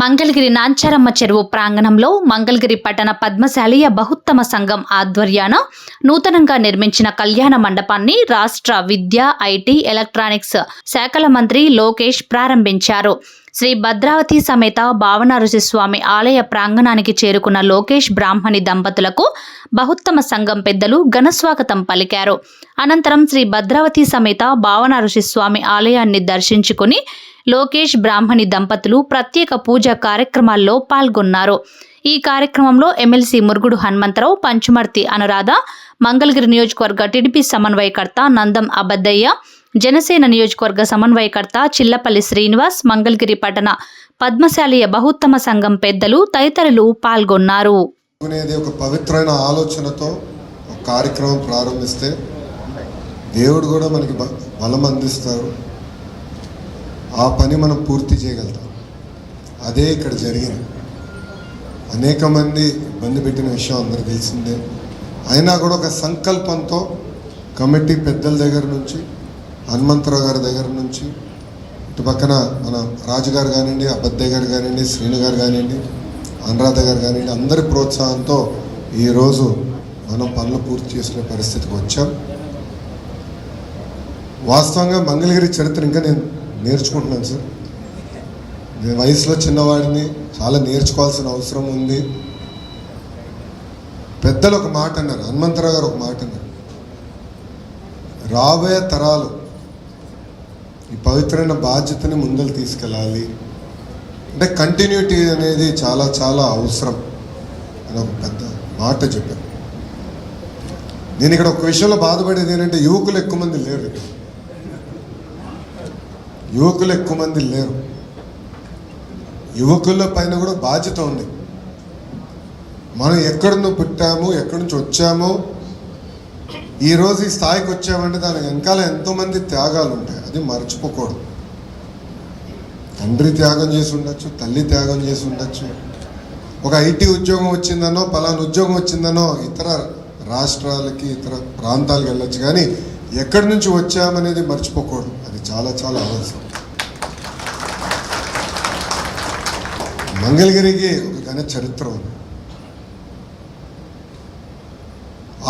మంగళగిరి నాంచారమ్మ చెరువు ప్రాంగణంలో మంగళగిరి పట్టణ పద్మశాలీయ బహుత్తమ సంఘం ఆధ్వర్యాన నూతనంగా నిర్మించిన కళ్యాణ మండపాన్ని రాష్ట్ర విద్య ఐటీ ఎలక్ట్రానిక్స్ శాఖల మంత్రి లోకేష్ ప్రారంభించారు. శ్రీ భద్రావతి సమేత భావన ఋషిస్వామి ఆలయ ప్రాంగణానికి చేరుకున్న లోకేష్ బ్రాహ్మణి దంపతులకు బహుత్తమ సంఘం పెద్దలు ఘనస్వాగతం పలికారు. అనంతరం శ్రీ భద్రావతి సమేత భావన ఋషిస్వామి ఆలయాన్ని దర్శించుకుని లోకేష్ బ్రాహ్మణి దంపతులు ప్రత్యేక పూజ కార్యక్రమాల్లో పాల్గొన్నారు. ఈ కార్యక్రమంలో ఎమ్మెల్సీ మురుగుడు హనుమంతరావు పంచుమర్తి అనురాధ మంగళగిరి నియోజకవర్గ టీడీపీ సమన్వయకర్త నందం అబద్దయ్య జనసేన నియోజకవర్గ సమన్వయకర్త చిల్లపల్లి శ్రీనివాస్ మంగళగిరి పట్టణ పద్మశాలీయ బహుత్తమ సంఘం పెద్దలు తదితరులు పాల్గొన్నారు. ఒక పవిత్రమైన ఆలోచనతో కార్యక్రమం ప్రారంభిస్తే దేవుడు కూడా మనకి బలం అందిస్తారు. ఆ పని మనం పూర్తి చేయగలుగుతాం. అదే ఇక్కడ జరిగింది అనేక మంది ఇబ్బంది పెట్టిన విషయం అందరికి తెలిసిందే. అయినా కూడా ఒక సంకల్పంతో కమిటీ పెద్దల దగ్గర నుంచి హనుమంతరావు గారి దగ్గర నుంచి ఇటు పక్కన మన రాజుగారు కానివ్వండి అబద్దయ్య గారు కానివ్వండి శ్రీను గారు కానివ్వండి అనురాధ గారు కానివ్వండి అందరి ప్రోత్సాహంతో ఈరోజు మనం పనులు పూర్తి చేసుకునే పరిస్థితికి వచ్చాం. వాస్తవంగా మంగళగిరి చరిత్ర ఇంకా నేను నేర్చుకుంటున్నాను సార్. నేను వయసులో చిన్నవాడిని చాలా నేర్చుకోవాల్సిన అవసరం ఉంది. పెద్దలు ఒక మాట అన్నారు హనుమంతరావు గారు ఒక మాట అన్నారు. రాబోయే తరాలు ఈ పవిత్రమైన బాధ్యతని ముందలు తీసుకెళ్ళాలి. అంటే కంటిన్యూటీ అనేది చాలా చాలా అవసరం అని ఒక పెద్ద మాట చెప్పారు. నేను ఇక్కడ ఒక విషయంలో బాధపడేది ఏంటంటే యువకులు ఎక్కువ మంది లేరు ఇక్కడ. యువకులు ఎక్కువ మంది లేరు. యువకుల పైన కూడా బాధ్యత ఉంది. మనం ఎక్కడి నుంచి పుట్టాము ఎక్కడి నుంచి వచ్చామో ఈరోజు ఈ స్థాయికి వచ్చామంటే దాని వెనకాల ఎంతోమంది త్యాగాలు ఉంటాయి. అది మర్చిపోకూడదు. తండ్రి త్యాగం చేసి ఉండొచ్చు తల్లి త్యాగం చేసి ఉండొచ్చు. ఒక ఐటీ ఉద్యోగం వచ్చిందనో పలానా ఉద్యోగం వచ్చిందనో ఇతర రాష్ట్రాలకి ఇతర ప్రాంతాలకు వెళ్ళొచ్చు. కానీ ఎక్కడి నుంచి వచ్చామనేది మర్చిపోకూడదు. అది చాలా చాలా అవసరం. మంగళగిరికి ఒక ఘన చరిత్ర ఉంది.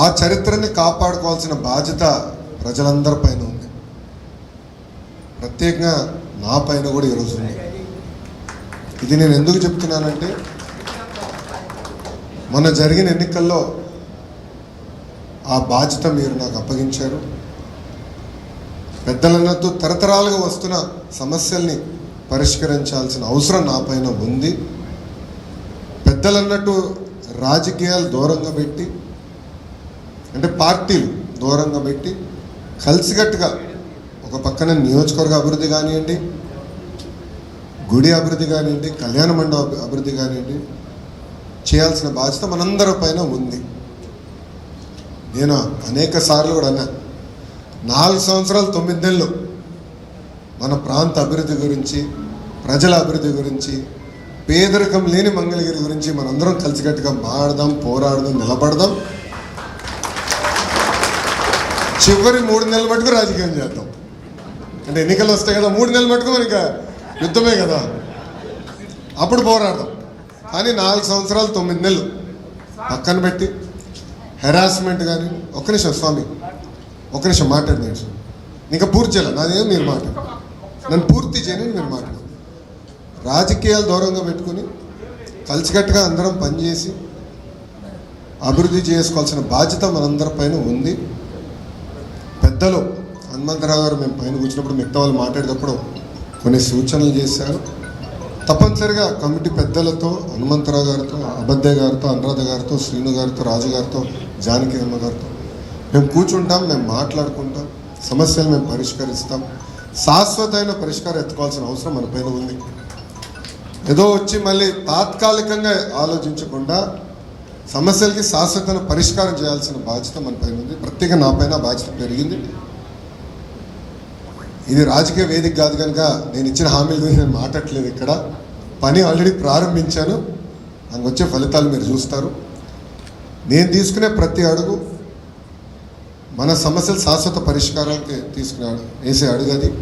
ఆ చరిత్రని కాపాడుకోవాల్సిన బాధ్యత ప్రజలందరి పైన ఉంది. ప్రత్యేకంగా నా పైన కూడా ఈరోజు ఉంది. ఇది నేను ఎందుకు చెప్తున్నానంటే మొన్న జరిగిన ఎన్నికల్లో ఆ బాధ్యత మీరు నాకు అప్పగించారు. పెద్దలన్నతో తరతరాలుగా వస్తున్న సమస్యల్ని పరిష్కరించాల్సిన అవసరం నా పైన ఉంది. పెద్దలన్నట్టు రాజకీయాలు దూరంగా పెట్టి అంటే పార్టీలు దూరంగా పెట్టి కలిసికట్టుగా ఒక పక్కన నియోజకవర్గ అభివృద్ధి కానివ్వండి గుడి అభివృద్ధి కానివ్వండి కళ్యాణ మండపం అభివృద్ధి కానివ్వండి చేయాల్సిన బాధ్యత మనందరి పైన ఉంది. నేను అనేక సార్లు కూడా అన్నా నాలుగు సంవత్సరాలు తొమ్మిది నెలలు మన ప్రాంత అభివృద్ధి గురించి ప్రజల అభివృద్ధి గురించి పేదరికం లేని మంగళగిరి గురించి మనందరం కలిసికట్టుగా మాడదాం పోరాడదాం నిలబడదాం. చివరి మూడు నెలల మటుకు రాజకీయం చేద్దాం. అంటే ఎన్నికలు వస్తాయి కదా మూడు నెలల మటుకు మనకి యుద్ధమే కదా. అప్పుడు పోరాడదాం. కానీ నాలుగు సంవత్సరాలు తొమ్మిది నెలలు పక్కన పెట్టి హెరాస్మెంట్ కానీ ఒక్క నిమిషం స్వామి ఒక్క నిమిషం మాట్లాడి నేను ఇంకా పూర్తి చేయాలి నాదేం మీరు మాట్లాడు నన్ను పూర్తి చేయని మీరు మాట్లాడు. రాజకీయాలు దూరంగా పెట్టుకుని కలిసికట్టుగా అందరం పనిచేసి అభివృద్ధి చేసుకోవాల్సిన బాధ్యత మనందరి పైన ఉంది. పెద్దలు హనుమంతరావు గారు మేము పైన కూర్చున్నప్పుడు మిగతా వాళ్ళు మాట్లాడేటప్పుడు కొన్ని సూచనలు చేశారు. తప్పనిసరిగా కమిటీ పెద్దలతో హనుమంతరావు గారితో అబద్దయ్య గారితో అనురాధ గారితో శ్రీను గారితో రాజు గారితో జానకి అమ్మ గారితో మేము కూర్చుంటాం మేము మాట్లాడుకుంటాం సమస్యలు మేము పరిష్కరిస్తాం. శాశ్వతమైన పరిష్కారం ఎత్తుకోవాల్సిన అవసరం మన పైన ఉంది. ఏదో వచ్చి మళ్ళీ తాత్కాలికంగా ఆలోచించకుండా సమస్యలకి శాశ్వతమైన పరిష్కారం చేయాల్సిన బాధ్యత మన పైన ఉంది. ప్రత్యేక నా పైన బాధ్యత పెరిగింది. ఇది రాజకీయ వేదిక కాదు కనుక నేను ఇచ్చిన హామీల గురించి నేను మాట్లాడలేదు ఇక్కడ. పని ఆల్రెడీ ప్రారంభించాను. నాకు వచ్చే ఫలితాలు మీరు చూస్తారు. నేను తీసుకునే ప్రతి అడుగు మన సమస్యలు శాశ్వత పరిష్కారానికి తీసుకునే అడుగు- వేసే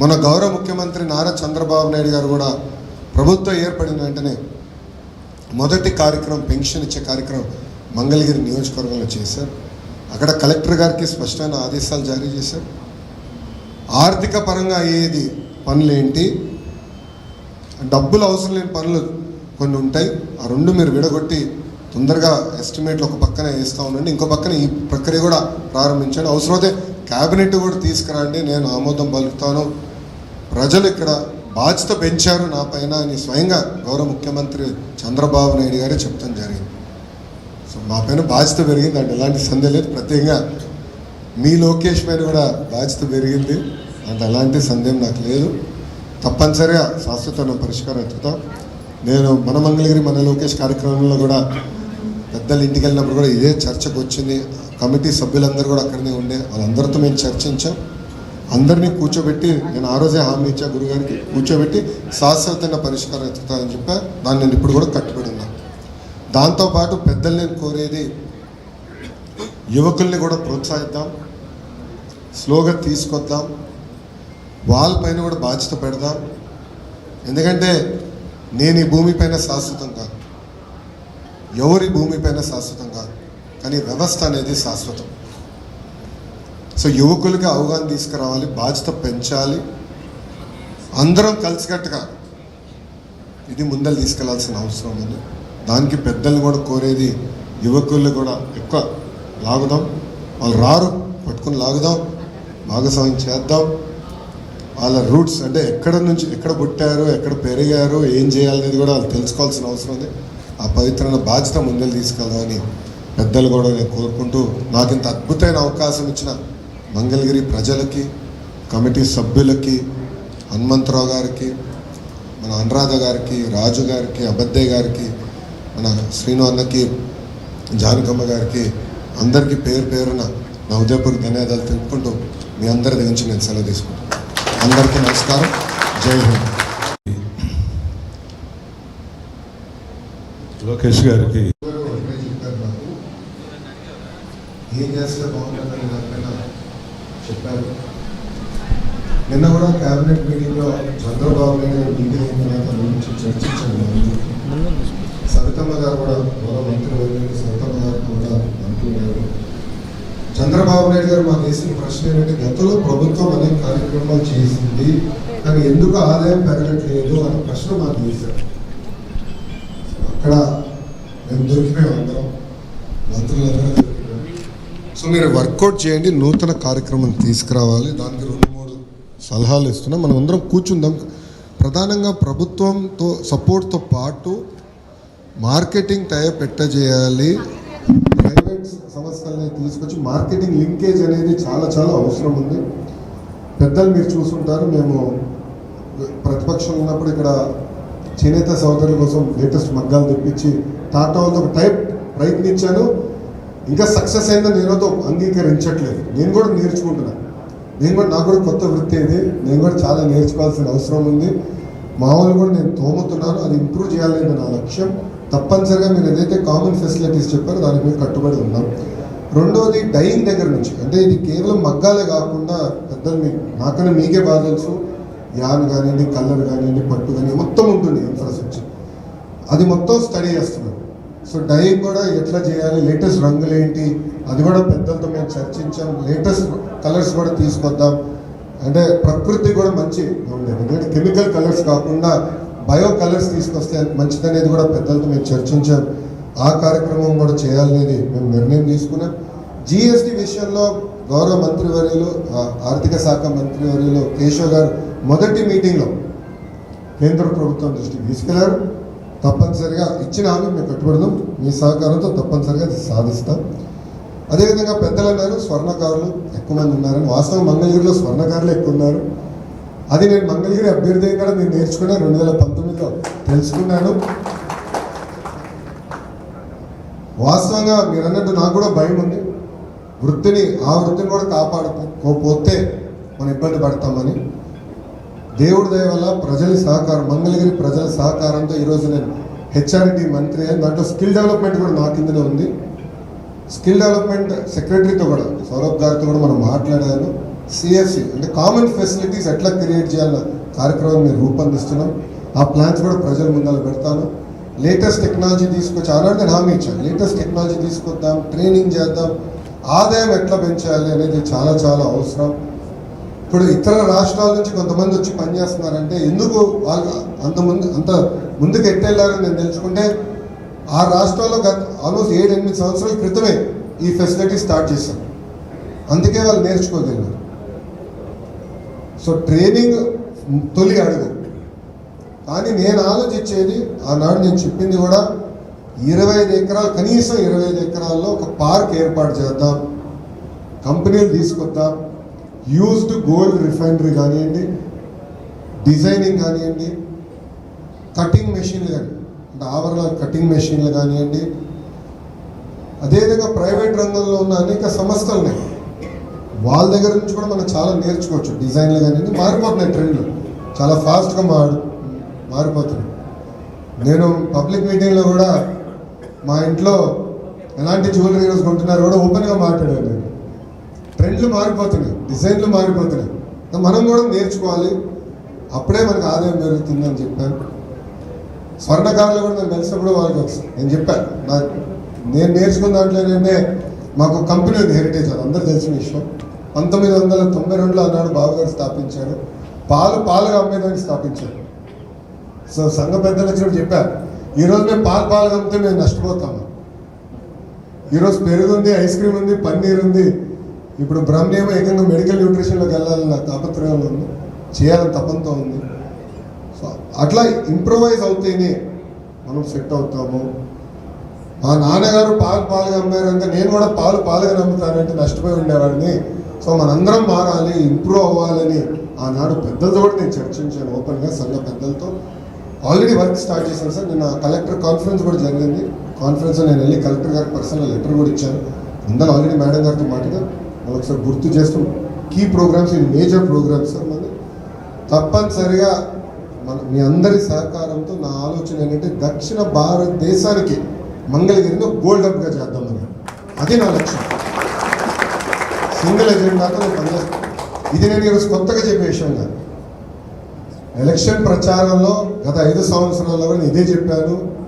మన గౌరవ ముఖ్యమంత్రి నారా చంద్రబాబు నాయుడు గారు కూడా ప్రభుత్వం ఏర్పడిన వెంటనే మొదటి కార్యక్రమం పెన్షన్ ఇచ్చే కార్యక్రమం మంగళగిరి నియోజకవర్గంలో చేశారు. అక్కడ కలెక్టర్ గారికి స్పష్టమైన ఆదేశాలు జారీ చేశారు. ఆర్థిక పరంగా అయ్యేది పనులు ఏంటి? డబ్బులు అవసరం లేని పనులు కొన్ని ఉంటాయి. ఆ రెండు మీరు విడగొట్టి తొందరగా ఎస్టిమేట్లు ఒక పక్కన వేస్తూ ఉండండి. ఇంకో పక్కన ఈ ప్రక్రియ కూడా ప్రారంభించండి. అవసరమైతే క్యాబినెట్ కూడా తీసుకురండి. నేను ఆమోదం పలుకుతాను. ప్రజలు ఇక్కడ బాధ్యత పెంచారు నా పైన అని స్వయంగా గౌరవ ముఖ్యమంత్రి చంద్రబాబు నాయుడు గారే చెప్తాం జరిగింది. సో మా పైన బాధ్యత పెరిగింది. అంటే ఎలాంటి సందేహం లేదు. ప్రత్యేకంగా మీ లోకేష్ పైన కూడా బాధ్యత పెరిగింది. అంటే ఎలాంటి సందేహం నాకు లేదు. తప్పనిసరిగా శాశ్వత పరిష్కారం ఎత్తుతాం. నేను మన మంగళగిరి మన లోకేష్ కార్యక్రమంలో కూడా పెద్దల ఇంటికి వెళ్ళినప్పుడు కూడా ఇదే చర్చకు వచ్చింది. కమిటీ సభ్యులందరూ కూడా అక్కడనే ఉండే. వాళ్ళందరితో మేము చర్చించాం. అందరినీ కూర్చోబెట్టి నేను ఆ రోజే హామీ ఇచ్చా గురుగారికి కూర్చోబెట్టి శాశ్వతమైన పరిష్కారం ఎత్తుతానని చెప్పా. దాన్ని నేను ఇప్పుడు కూడా కట్టుబడి ఉన్నా. దాంతోపాటు పెద్దలు నేను కోరేది యువకుల్ని కూడా ప్రోత్సహిద్దాం. స్లోగా తీసుకొద్దాం. వాళ్ళపైన కూడా బాధ్యత పెడదాం. ఎందుకంటే నేను ఈ భూమిపైన శాశ్వతం కాదు. ఎవరి భూమిపైన శాశ్వతం కాదు. కానీ వ్యవస్థ అనేది శాశ్వతం. సో యువకులకి అవగాహన తీసుకురావాలి బాధ్యత పెంచాలి. అందరం కలిసికట్టుగా ఇది ముందలు తీసుకెళ్ళాల్సిన అవసరం ఉంది. దానికి పెద్దల్ని కూడా కోరేది యువకులు కూడా ఎక్కువ లాగుదాం. వాళ్ళు రారు పట్టుకుని లాగుదాం. భాగస్వామ్యం చేద్దాం. వాళ్ళ రూట్స్ అంటే ఎక్కడ నుంచి ఎక్కడ పుట్టారు ఎక్కడ పెరిగారు ఏం చేయాలనేది కూడా వాళ్ళు తెలుసుకోవాల్సిన అవసరం ఉంది. ఆ పవిత్రమైన బాధ్యత ముందలు తీసుకెళ్దామని పెద్దలు కూడా నేను కోరుకుంటూ నాకు ఇంత అద్భుతమైన అవకాశం ఇచ్చిన మంగళగిరి ప్రజలకి కమిటీ సభ్యులకి హనుమంతరావు గారికి మన అనురాధ గారికి రాజు గారికి అబద్దయ్య గారికి మన శ్రీను అన్నకి జానకమ్మ గారికి అందరికీ పేరు పేరున నా ఉదయపూర్కి ధన్యవాదాలు తెలుపుకుంటూ మీ అందరి దగ్గర నుంచి నేను సెలవు తీసుకుంటాను. అందరికీ నమస్కారం. జై హింద్. లోకేష్ గారికి. ఏం చేస్తే బాగుంటుందని దానిపైన చెప్పారు. నిన్న కూడా క్యాబినెట్ మీటింగ్లో చంద్రబాబు నాయుడు మీటింగ్ అయిన తర్వాత గురించి చర్చించాను సవితమ్మ గారు కూడా గౌరవ మంత్రి వర్యులు సవితమ్మ గారు కూడా అంటున్నారు. చంద్రబాబు నాయుడు గారు మాకు వేసిన ప్రశ్న ఏంటంటే గతంలో ప్రభుత్వం అనేక కార్యక్రమాలు చేసింది కానీ ఎందుకు ఆదాయం పెరగట్లేదు అనే ప్రశ్న మాకు వేశారు. మేము దొరికిపోయాం అందరం. మంత్రులందరూ దొరికిపోయాం సో మీరు వర్కౌట్ చేయండి నూతన కార్యక్రమం తీసుకురావాలి. దానికి రెండు మూడు సలహాలు ఇస్తున్నాం. మనం అందరం కూర్చుందాం. ప్రధానంగా ప్రభుత్వంతో సపోర్ట్తో పాటు మార్కెటింగ్ టైప్ పెట్టజేయాలి ప్రైవేట్ సంస్థలని తీసుకొచ్చి మార్కెటింగ్ లింకేజ్ అనేది చాలా చాలా అవసరం ఉంది. పెద్దలు మీరు చూసుంటారు మేము ప్రతిపక్షం ఉన్నప్పుడు ఇక్కడ చేనేత సోదరుల కోసం లేటెస్ట్ మగ్గాలు తెప్పించి టాటా ఒక టైప్ ప్రయత్నించాను. ఇంకా సక్సెస్ అయిందో నేనతో అంగీకరించట్లేదు. నేను కూడా నేర్చుకుంటున్నాను నేను కూడా నాకు కూడా కొత్త వృత్తి ఇది. నేను కూడా చాలా నేర్చుకోవాల్సిన అవసరం ఉంది. మామూలు కూడా నేను తోముతున్నాను. అది ఇంప్రూవ్ చేయాలనేది నా లక్ష్యం. తప్పనిసరిగా మీరు ఏదైతే కామన్ ఫెసిలిటీస్ చెప్పారో దాని మీద కట్టుబడి ఉన్నాం. రెండవది డైయింగ్ దగ్గర నుంచి. అంటే ఇది కేవలం మగ్గాలే కాకుండా పెద్దలు మీకు నాకన్నా మీకే బాధ తెలుసు. యాన్ కానివ్వండి కలర్ కానివ్వండి పట్టు కానీ మొత్తం ఉంటుంది ఇన్ఫ్రాస్ట్రక్చర్ అది మొత్తం స్టడీ చేస్తున్నాం సో డై కూడా ఎట్లా చేయాలి లేటెస్ట్ రంగులు ఏంటి అది కూడా పెద్దలతో మేము చర్చించాం. లేటెస్ట్ కలర్స్ కూడా తీసుకొద్దాం. అంటే ప్రకృతి కూడా మంచి ఉండేది ఎందుకంటే కెమికల్ కలర్స్ కాకుండా బయో కలర్స్ తీసుకొస్తే మంచిదనేది కూడా పెద్దలతో మేము చర్చించాం. ఆ కార్యక్రమం కూడా చేయాలనేది మేము నిర్ణయం తీసుకున్నాం. జిఎస్టి విషయంలో గౌరవ మంత్రివర్యులు ఆర్థిక శాఖ మంత్రివర్యులు కేశవ్ గారు మొదటి మీటింగ్లో కేంద్ర ప్రభుత్వం దృష్టికి తీసుకెళ్ళారు. తప్పనిసరిగా ఇచ్చిన హామీ మేము కట్టుబడదాం మీ సహకారంతో తప్పనిసరిగా సాధిస్తాం. అదేవిధంగా పెద్దలు అన్నారు స్వర్ణకారులు ఎక్కువ మంది ఉన్నారని. వాస్తవం మంగళగిరిలో స్వర్ణకారులు ఎక్కువ ఉన్నారు. అది నేను మంగళగిరి అభ్యర్థి కూడా నేను నేర్చుకున్నాను రెండు వేల పంతొమ్మిదిలో తెలుసుకున్నాను. వాస్తవంగా మీరు అన్నట్టు నాకు కూడా భయం ఉంది. వృత్తిని ఆ వృత్తిని కూడా కాపాడుకోకపోతే మనం ఇబ్బంది పడతామని దేవుడి దయ వల్ల ప్రజల సహకారం మంగళగిరి ప్రజల సహకారంతో ఈరోజు నేను హెచ్ఆర్డి మంత్రి అని దాంట్లో స్కిల్ డెవలప్మెంట్ కూడా నా కిందనే ఉంది. స్కిల్ డెవలప్మెంట్ సెక్రటరీతో కూడా సౌరభ్ గారితో కూడా మనం మాట్లాడాను. సిఎస్సి అంటే కామన్ ఫెసిలిటీస్ ఎట్లా క్రియేట్ చేయాలన్న కార్యక్రమం మేము రూపొందిస్తున్నాం. ఆ ప్లాన్స్ కూడా ప్రజల ముందర పెడతాను. లేటెస్ట్ టెక్నాలజీ తీసుకొచ్చి ఆనాడు నేను హామీ ఇచ్చాను. లేటెస్ట్ టెక్నాలజీ తీసుకొద్దాం ట్రైనింగ్ చేద్దాం. ఆదాయం ఎట్లా పెంచాలి అనేది చాలా చాలా అవసరం. ఇప్పుడు ఇతర రాష్ట్రాల నుంచి కొంతమంది వచ్చి పనిచేస్తున్నారంటే ఎందుకు వాళ్ళు అంత ముందు అంత ముందుకు ఎట్టెళ్ళారని నేను తెలుసుకుంటే ఆ రాష్ట్రాల్లో గత ఆల్మోస్ట్ ఏడు ఎనిమిది సంవత్సరాల క్రితమే ఈ ఫెసిలిటీ స్టార్ట్ చేశారు. అందుకే వాళ్ళు నేర్చుకోగలిగారు సో ట్రైనింగ్ తొలి అడుగు. కానీ నేను ఆలోచించేది ఆనాడు నేను చెప్పింది కూడా ఇరవై ఐదు ఎకరాలు కనీసం ఇరవై ఐదు ఎకరాల్లో ఒక పార్క్ ఏర్పాటు చేద్దాం. కంపెనీలు తీసుకొద్దాం. యూజ్డ్ గోల్డ్ రిఫైనరీ కానివ్వండి డిజైనింగ్ కానివ్వండి కటింగ్ మెషిన్లు కానీ అంటే ఆవరణ కటింగ్ మెషిన్లు కానివ్వండి అదేవిధంగా ప్రైవేట్ రంగంలో ఉన్న అనేక సంస్థలు ఉన్నాయి వాళ్ళ దగ్గర నుంచి కూడా మనం చాలా నేర్చుకోవచ్చు. డిజైన్లు కానివ్వండి మారిపోతున్నాయి ట్రెండ్లు. చాలా ఫాస్ట్గా మారు మారిపోతున్నాయి. నేను పబ్లిక్ మీటింగ్లో కూడా మా ఇంట్లో ఎలాంటి జ్యువెలరీ ఈరోజు కొంటున్నారు కూడా ఓపెన్గా మాట్లాడాను నేను ట్రెండ్లు మారిపోతున్నాయి డిజైన్లు మారిపోతున్నాయి. మనం కూడా నేర్చుకోవాలి. అప్పుడే మనకు ఆదాయం పెరుగుతుందని చెప్పాను స్వర్ణకారులు కూడా నేను కలిసినప్పుడు వాళ్ళకి వస్తుంది నేను చెప్పాను నాకు నేను నేర్చుకున్న దాంట్లో ఏంటంటే మాకు కంపెనీ ఉంది హెరిటేజ్ అది అందరూ తెలిసిన విషయం. పంతొమ్మిది వందల తొంభై రెండులో అన్నాడు బాబు గారు స్థాపించారు. పాలు పాలుగా అమ్మేదానికి స్థాపించారు. సో సంఘ పెద్దలు వచ్చినప్పుడు చెప్పారు ఈరోజు మేము పాలు పాలు అమ్మితే మేము నష్టపోతాము. ఈరోజు పెరుగు ఉంది ఐస్ క్రీమ్ ఉంది పన్నీర్ ఉంది. ఇప్పుడు బ్రహ్మేమో ఏకంగా మెడికల్ న్యూట్రిషన్లోకి వెళ్ళాలని తాపత్రయంలో ఉంది. చేయాలని తపంతో ఉంది. సో అట్లా ఇంప్రూవైజ్ అవుతేనే మనం సెట్ అవుతాము. మా నాన్నగారు పాలు పాలుగా అమ్మారంటే నేను కూడా పాలు పాలుగా నమ్ముతానంటే నష్టపోయి ఉండేవాడిని. సో మనందరం మారాలి ఇంప్రూవ్ అవ్వాలని ఆనాడు పెద్దలతో కూడా నేను చర్చించాను ఓపెన్గా సంఘ పెద్దలతో. ఆల్రెడీ వర్క్ స్టార్ట్ చేశాను సార్. నిన్న కలెక్టర్ కాన్ఫరెన్స్ కూడా జరిగింది. కాన్ఫరెన్స్లో నేను వెళ్ళి కలెక్టర్ గారికి పర్సనల్ లెటర్ కూడా ఇచ్చాను. అందరూ ఆల్రెడీ మేడం గారితో మాట్లాగా మనం ఒకసారి గుర్తు చేస్తూ కీ ప్రోగ్రామ్స్ ఈ మేజర్ ప్రోగ్రామ్స్ సార్ మన తప్పనిసరిగా మన మీ అందరి సహకారంతో నా ఆలోచన ఏంటంటే దక్షిణ భారతదేశానికి మంగళగిరిని గోల్డ్ అప్గా చేద్దామని అది నా లక్ష్యం. సింగిల్ ఎజెండాతో నేను పనిచేస్తాను ఇది నేను ఈరోజు కొత్తగా చెప్పే విషయం కాదు. ఎలక్షన్ ప్రచారంలో గత ఐదు సంవత్సరాల్లో నేను ఇదే చెప్పాను.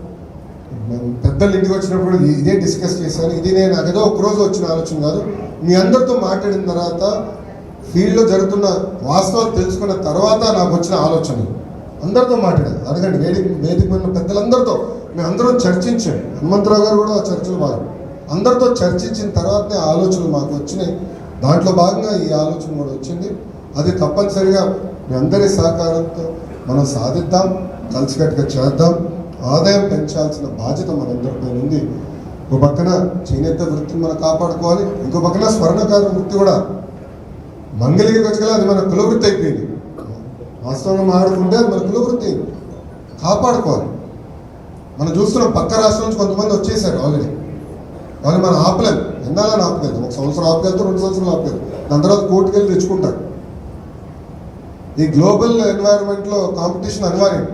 పెద్దలు ఇంటికి వచ్చినప్పుడు ఇదే డిస్కస్ చేశాను. ఇది నేను అదేదో ఏదో ఒక రోజు వచ్చిన ఆలోచన కాదు. మీ అందరితో మాట్లాడిన తర్వాత ఫీల్డ్లో జరుగుతున్న వాస్తవాలు తెలుసుకున్న తర్వాత నాకు వచ్చిన ఆలోచన. అందరితో మాట్లాడారు అడగండి వేదిక వేదిక ఉన్న పెద్దలందరితో మేము అందరం చర్చించాం. హనుమంతరావు గారు కూడా ఆ చర్చలు భాగం. అందరితో చర్చించిన తర్వాతనే ఆలోచనలు మాకు వచ్చినాయి. దాంట్లో భాగంగా ఈ ఆలోచన కూడా వచ్చింది. అది తప్పనిసరిగా మీ అందరి సహకారంతో మనం సాధిద్దాం కలిసికట్టుగా చేద్దాం. ఆదాయం పెంచాల్సిన బాధ్యత మనందరిపై ఉంది. ఒక పక్కన చేనేత వృత్తిని మనం కాపాడుకోవాలి ఇంకో పక్కన స్వర్ణకార వృత్తి కూడా. మంగళగిరికి వచ్చగల అది మన కులవృత్తి అయిపోయింది. వాస్తవంగా మాట్లాడుకుంటే అది మన కులవృత్తి కాపాడుకోవాలి. మనం చూస్తున్నాం పక్క రాష్ట్రం నుంచి కొంతమంది వచ్చేసారు ఆల్రెడీ. కానీ మనం ఆపలేదు ఎన్నాళ్ళని ఆపలేదు. ఒక సంవత్సరం ఆపలేదు రెండు సంవత్సరాలు ఆపలేదు. దాని తర్వాత కోర్టుకెళ్ళి తెచ్చుకుంటారు. ఈ గ్లోబల్ ఎన్వైరన్మెంట్లో కాంపిటీషన్ అనివార్యం.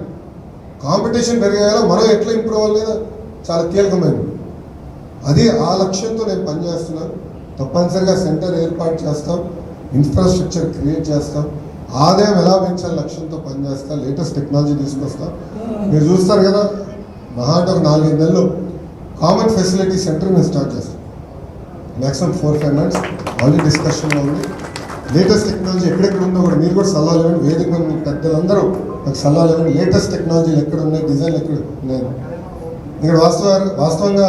కాంపిటీషన్ పెరిగేలా మనం ఎట్లా ఇంప్రూవ్ అవ్వలేదు? చాలా కీలకమైనది. అది ఆ లక్ష్యంతో నేను పనిచేస్తున్నాను. తప్పనిసరిగా సెంటర్ ఏర్పాటు చేస్తాం. ఇన్ఫ్రాస్ట్రక్చర్ క్రియేట్ చేస్తాం. ఆదాయం ఎలా పెంచాలి లక్ష్యంతో పనిచేస్తాం లేటెస్ట్ టెక్నాలజీ తీసుకొస్తాం. మీరు చూస్తారు కదా మహా అంటే ఒక నాలుగైదు నెలలు కామన్ ఫెసిలిటీ సెంటర్ మేము స్టార్ట్ చేస్తాం maximum four five minutes already డిస్కషన్లో ఉంది. లేటెస్ట్ టెక్నాలజీ ఎక్కడెక్కడ ఉందో కూడా మీరు కూడా సలహాలు ఇవ్వండి. వేదిక మీద పెద్దలందరూ నాకు సలహాలు ఇవ్వండి. లేటెస్ట్ టెక్నాలజీలు ఎక్కడ ఉన్నాయి డిజైన్లు ఎక్కడ ఉన్నాయి ఇక్కడ వాస్తవ వాస్తవంగా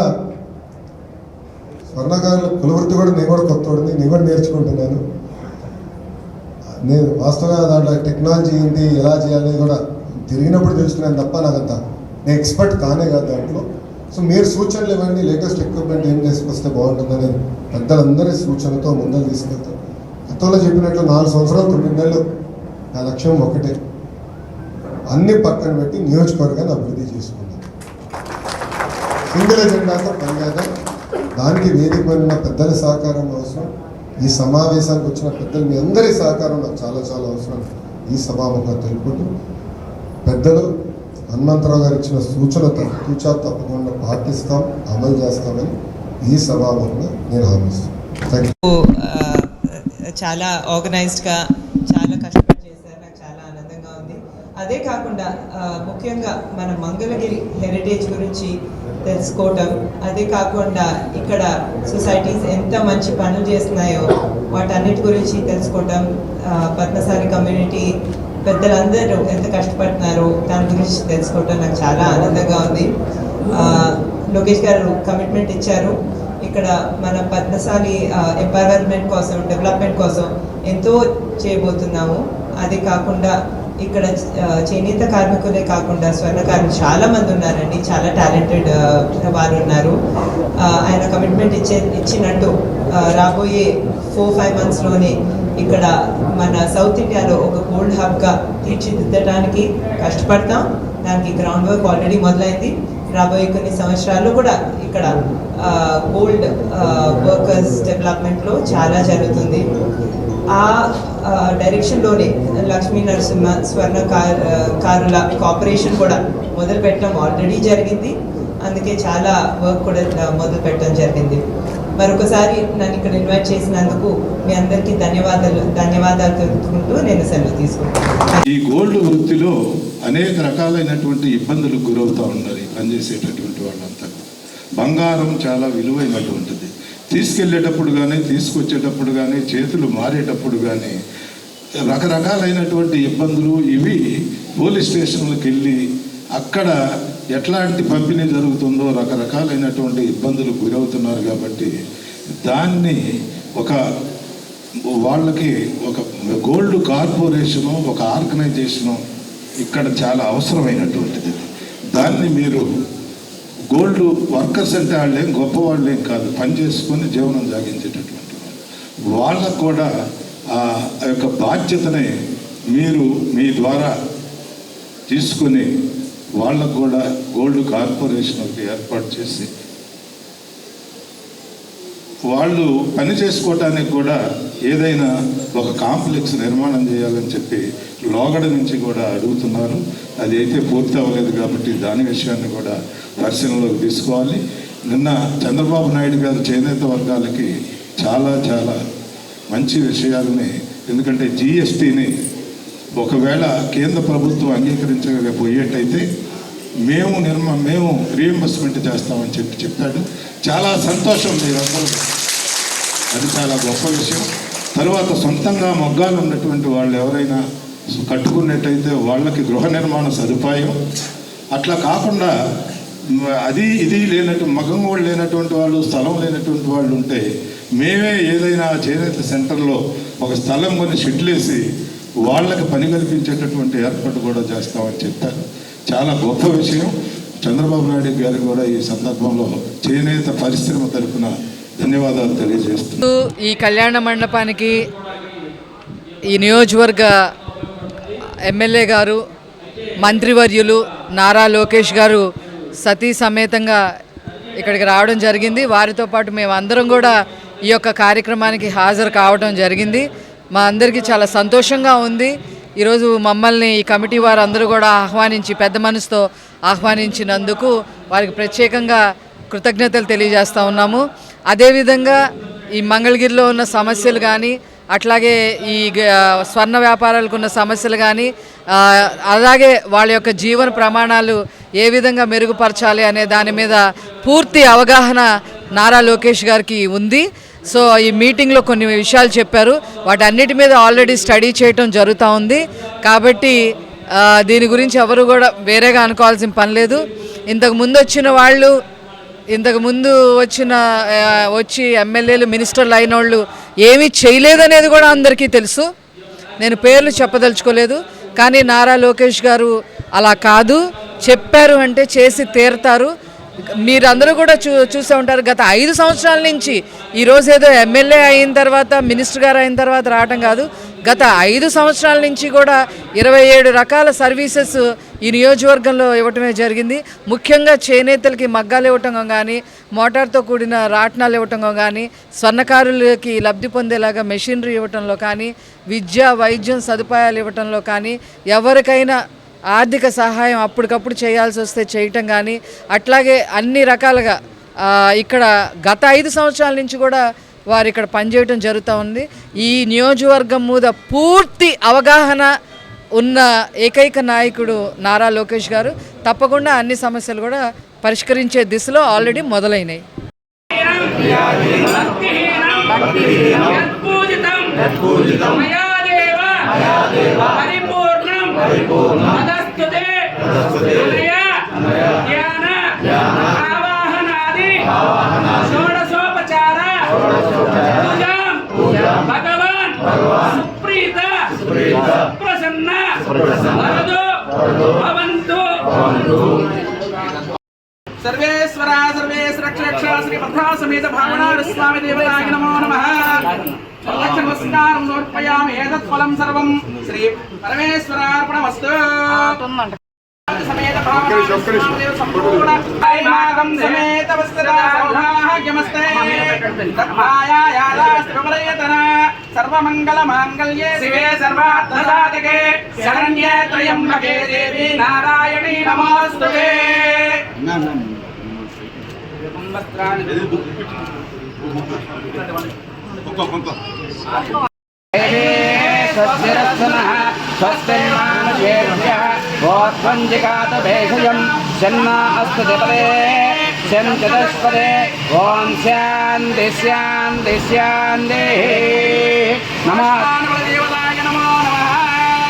స్వర్ణకారులు కులవృత్తి కూడా నేను కూడా కొత్త నేను కూడా నేర్చుకుంటున్నాను. నేను వాస్తవంగా దాంట్లో టెక్నాలజీ ఏంటి ఎలా చేయాలి కూడా తిరిగినప్పుడు తెలుసుకున్నాను తప్ప నాకు అంత నేను ఎక్స్పర్ట్ కానే కాదు దాంట్లో. సో మీరు సూచనలు ఇవ్వండి లేటెస్ట్ ఎక్విప్మెంట్ ఏం చేసుకొస్తే బాగుంటుందని పెద్దలందరి సూచనతో ముందరు తీసుకెళ్తాను. గతంలో చెప్పినట్లు నాలుగు సంవత్సరాలు తొమ్మిది నెలలు. నా లక్ష్యం ఒకటే అన్ని పక్కన పెట్టి నియోజకవర్గాన్ని అభివృద్ధి చేసుకుందాం సింగిల్ ఎజెండాతో పనిచేద్దాం దానికి వేదిక పడిన పెద్దల సహకారం అవసరం. ఈ సమావేశానికి వచ్చిన పెద్దలు మీ అందరి సహకారం నాకు చాలా చాలా అవసరం. ఈ సభాముఖంగా తెలుపుకుంటూ పెద్దలు హనుమంతరావు గారు ఇచ్చిన సూచన తూచా తప్పకుండా పాటిస్తాం అమలు చేస్తామని ఈ సభాముఖంగా నేను హామీస్తాను థ్యాంక్ యూ చాలా ఆర్గనైజ్డ్గా చాలా కష్టపడి చేశారు. నాకు చాలా ఆనందంగా ఉంది. అదే కాకుండా ముఖ్యంగా మన మంగళగిరి హెరిటేజ్ గురించి తెలుసుకోవటం అదే కాకుండా ఇక్కడ సొసైటీస్ ఎంత మంచి పనులు చేస్తున్నాయో వాటన్నిటి గురించి తెలుసుకోవటం పద్మసారి పద్మశాలి కమ్యూనిటీ పెద్దలందరూ ఎంత కష్టపడుతున్నారో దాని గురించి తెలుసుకోవటం నాకు చాలా ఆనందంగా ఉంది. లోకేష్ గారు కమిట్మెంట్ ఇచ్చారు. ఇక్కడ మన పద్మశాలి ఎంపవర్మెంట్ కోసం డెవలప్మెంట్ కోసం ఎంతో చేయబోతున్నాము. అది కాకుండా ఇక్కడ చేనేత కార్మికులే కాకుండా స్వర్ణకారులు చాలా మంది ఉన్నారండి. చాలా టాలెంటెడ్ వారు ఉన్నారు. ఆయన కమిట్మెంట్ ఇచ్చే ఇచ్చినట్టు రాబోయే ఫోర్ ఫైవ్ మంత్స్లోనే ఇక్కడ మన సౌత్ ఇండియాలో ఒక గోల్డ్ హబ్గా తీర్చిదిద్దడానికి కష్టపడతాం. దానికి గ్రౌండ్ వర్క్ ఆల్రెడీ మొదలైంది. రాబోయే కొన్ని సంవత్సరాలు కూడా ఇక్కడ గోల్డ్ వర్కర్స్ డెవలప్మెంట్లో చాలా జరుగుతుంది. ఆ ఆ, డైరెక్షన్లోనే లక్ష్మీ నరసింహ స్వర్ణ కార్ కారుల కార్పొరేషన్ కూడా మొదలు పెట్టడం ఆల్రెడీ జరిగింది. అందుకే చాలా వర్క్ కూడా మొదలు పెట్టడం జరిగింది. మరొకసారి నన్ను ఇక్కడ ఇన్వైట్ చేసినందుకు మీ అందరికీ ధన్యవాదాలు ధన్యవాదాలు తెలుపుకుంటూ నేను సెలవు తీసుకుంటాను ఈ గోల్డ్ వృత్తిలో అనేక రకాలైనటువంటి ఇబ్బందులకు గురవుతూ ఉన్నారు పనిచేసేటటువంటి వాళ్ళంతా. బంగారం చాలా విలువైనటువంటిది. తీసుకెళ్ళేటప్పుడు కానీ తీసుకొచ్చేటప్పుడు కానీ చేతులు మారేటప్పుడు కానీ రకరకాలైనటువంటి ఇబ్బందులు ఇవి పోలీస్ స్టేషన్లకు వెళ్ళి అక్కడ ఎట్లాంటి పంపిణీ జరుగుతుందో రకరకాలైనటువంటి ఇబ్బందులకు గురవుతున్నారు కాబట్టి దాన్ని ఒక వాళ్ళకి ఒక గోల్డ్ కార్పొరేషను ఒక ఆర్గనైజేషను ఇక్కడ చాలా అవసరమైనటువంటిది. దాన్ని మీరు గోల్డ్ వర్కర్స్ అంటే వాళ్ళు ఏం గొప్ప వాళ్ళు ఏం కాదు పని చేసుకొని జీవనం సాగించేటటువంటి వాళ్ళు. వాళ్ళకు కూడా ఆ యొక్క బాధ్యతని మీరు మీ ద్వారా తీసుకొని వాళ్ళకు కూడా గోల్డ్ కార్పొరేషన్ ఒకటి ఏర్పాటు చేసి వాళ్ళు పని చేసుకోవటానికి కూడా ఏదైనా ఒక కాంప్లెక్స్ నిర్మాణం చేయాలని చెప్పి లోగడ నుంచి కూడా అడుగుతున్నారు. అది అయితే పూర్తి అవ్వలేదు కాబట్టి దాని విషయాన్ని కూడా పరిశీలనలోకి తీసుకోవాలి. నిన్న చంద్రబాబు నాయుడు గారు చేనేత వర్గాలకి చాలా చాలా మంచి విషయాలని ఎందుకంటే జిఎస్టీని ఒకవేళ కేంద్ర ప్రభుత్వం అంగీకరించకపోయేటైతే మేము నిర్మ మేము రీఎంబర్స్మెంట్ చేస్తామని చెప్పి చెప్పాడు. చాలా సంతోషం మీరందరూ. అది చాలా గొప్ప విషయం. తర్వాత సొంతంగా మొగ్గాలు ఉన్నటువంటి వాళ్ళు ఎవరైనా కట్టుకున్నట్టయితే వాళ్ళకి గృహ నిర్మాణ సదుపాయం. అట్లా కాకుండా అది ఇది లేనట్టు మగం కూడా లేనటువంటి వాళ్ళు స్థలం లేనటువంటి వాళ్ళు ఉంటే మేమే ఏదైనా చేనేత సెంటర్లో ఒక స్థలం కొని షెడ్లేసి వాళ్ళకి పని కల్పించేటటువంటి ఏర్పాటు కూడా చేస్తామని చెప్పారు. చాలా గొప్ప విషయం. చంద్రబాబు నాయుడు గారు కూడా ఈ సందర్భంలో చేనేత పరిశ్రమ తరఫున ధన్యవాదాలు తెలియజేస్తూ ఈ కళ్యాణ మండపానికి ఈ నియోజకవర్గ ఎమ్మెల్యే గారు మంత్రివర్యులు నారా లోకేష్ గారు సతీ సమేతంగా ఇక్కడికి రావడం జరిగింది. వారితో పాటు మేము అందరం కూడా ఈ యొక్క కార్యక్రమానికి హాజరు కావడం జరిగింది. మా అందరికీ చాలా సంతోషంగా ఉంది. ఈరోజు మమ్మల్ని ఈ కమిటీ వారు అందరూ కూడా ఆహ్వానించి పెద్ద మనసుతో ఆహ్వానించినందుకు వారికి ప్రత్యేకంగా కృతజ్ఞతలు తెలియజేస్తూ ఉన్నాము. అదేవిధంగా ఈ మంగళగిరిలో ఉన్న సమస్యలు కానీ అట్లాగే ఈ స్వర్ణ వ్యాపారాలకు ఉన్న సమస్యలు కానీ అలాగే వాళ్ళ యొక్క జీవన ప్రమాణాలు ఏ విధంగా మెరుగుపరచాలి అనే దాని మీద పూర్తి అవగాహన నారా లోకేష్ గారికి ఉంది. సో ఈ మీటింగ్లో కొన్ని విషయాలు చెప్పారు. వాటన్నిటి మీద ఆల్రెడీ స్టడీ చేయటం జరుగుతూ ఉంది. కాబట్టి దీని గురించి ఎవరు కూడా వేరేగా అనుకోవాల్సిన పని లేదు. ఇంతకు ముందు వచ్చిన వాళ్ళు ఇంతకు ముందు వచ్చిన వచ్చి ఎమ్మెల్యేలు మినిస్టర్లు అయిన వాళ్ళు ఏమీ చేయలేదనేది కూడా అందరికీ తెలుసు. నేను పేర్లు చెప్పదలుచుకోలేదు. కానీ నారా లోకేష్ గారు అలా కాదు. చెప్పారు అంటే చేసి తీరుతారు. మీరందరూ కూడా చూ చూసే ఉంటారు. గత ఐదు సంవత్సరాల నుంచి ఈరోజు ఏదో ఎమ్మెల్యే అయిన తర్వాత మినిస్టర్ గారు అయిన తర్వాత రావటం కాదు. గత ఐదు సంవత్సరాల నుంచి కూడా ఇరవై ఏడు రకాల సర్వీసెస్ ఈ నియోజకవర్గంలో ఇవ్వటమే జరిగింది. ముఖ్యంగా చేనేతలకి మగ్గాలు ఇవ్వటం కానీ మోటార్తో కూడిన రాట్నాలు ఇవ్వటం కానీ స్వర్ణకారులకి లబ్ధి పొందేలాగా మెషినరీ ఇవ్వటంలో కానీ విద్య వైద్యం సదుపాయాలు ఇవ్వటంలో కానీ ఎవరికైనా ఆర్థిక సహాయం అప్పటికప్పుడు చేయాల్సి వస్తే చేయటం కానీ అట్లాగే అన్ని రకాలుగా ఇక్కడ గత ఐదు సంవత్సరాల నుంచి కూడా వారు ఇక్కడ పనిచేయటం జరుగుతూ ఉంది. ఈ నియోజకవర్గం మీద పూర్తి అవగాహన ఉన్న ఏకైక నాయకుడు నారా లోకేష్ గారు. తప్పకుండా అన్ని సమస్యలు కూడా పరిష్కరించే దిశలో ఆల్రెడీ మొదలైనాయి. మయా పరిపూర్ణం భగవాన్ సుప్రీత ప్రసన్న వరదో భవంతు. సర్వేశ్వర సర్వేశ్వరక్షరక్ష శ్రీ పథా సమేత భావనాడు స్వామి దేవతాయ నమో నమ. నమస్కారం సమర్పయామి ఏదత్ ఫలం సర్వం. శ్రీ పరమేశ్వర సమేత భావనాడు స్వామి దేవ సంపూర్ణ ఐమాగం సమేత వస్తదా సౌభాగ్యమస్తే తత్మాయాయాదాస్తి ప్రపరయతన మంగళ మాంగళ్యే శివే సర్వార్థసాధకే. శరణ్యే త్రయంబకే దేవి నారాయణి నమోస్తుతే. స్వస్తిరత్నః స్వస్తిర్మానుషేభ్యः అస్తు దిపదే శంచతస్పదే ఓం శాంతి శాంతి శాంతి. నమః.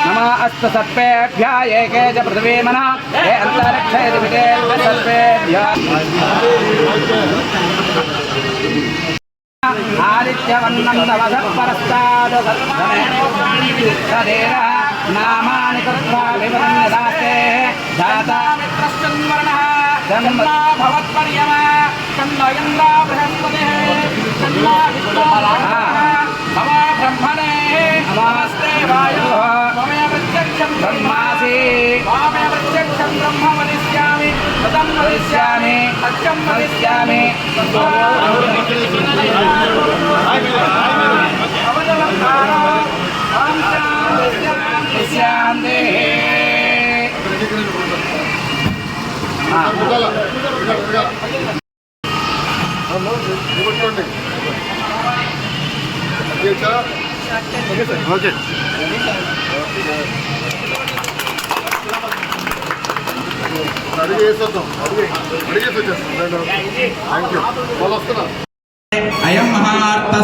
నమ అస్తు ఏకే చ పృథివీమన ఏ అంతరిక్షేతి విదే సర్పేభ్య. ఆదిత్యవర్ణం తవస పరస్తాదు సదేవ నామాని కృత్వా దాతా జన్మ భవత్పర్యమ. బృహస్పతి. చంద్ర भविष्यामि अक्षं भविष्यामि Okay, sir. Okay, sir. Okay. శాంతి అడిగి వేసేద్దాం. అడిగి అడిగేసి వచ్చేస్తాం. థ్యాంక్ యూ వాళ్ళు వస్తున్నారు. అయం మహార్త